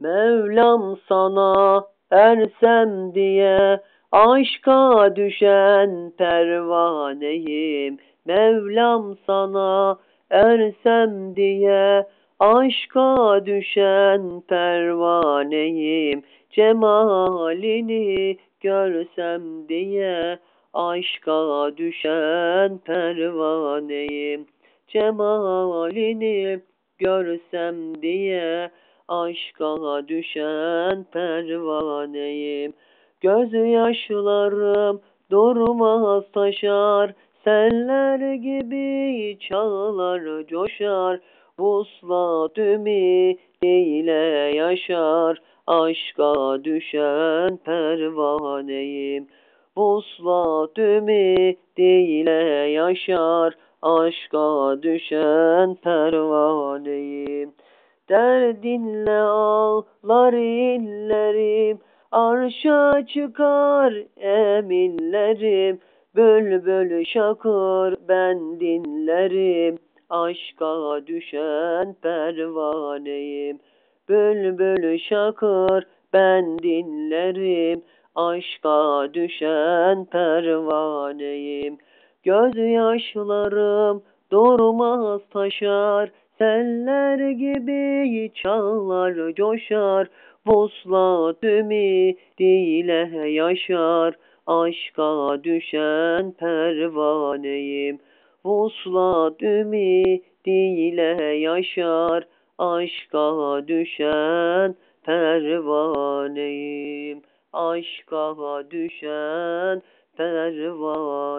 Mevlam sana ersem diye aşka düşen pervaneyim. Mevlam sana ersem diye aşka düşen pervaneyim. Cemalini görsem diye aşka düşen pervaneyim. Cemalini görsem diye aşka düşen pervaneyim. Göz yaşlarım durmaz taşar, seller gibi çağlar coşar. Vuslat ümidiyle yaşar, aşka düşen pervaneyim. Vuslat ümidiyle yaşar, aşka düşen pervaneyim. Derdinle ağlar illerim, arşa çıkar eminlerim. Bülbül şakır ben dinlerim, aşka düşen pervaneyim. Bülbül şakır ben dinlerim, aşka düşen pervaneyim. Göz yaşlarım durmaz taşar, Seller gibi çağlar coşar, Vuslat ümidiyle yaşar, Aşka düşen pervaneyim. Vuslat ümidiyle yaşar, Aşka düşen pervaneyim. Aşka düşen pervaneyim.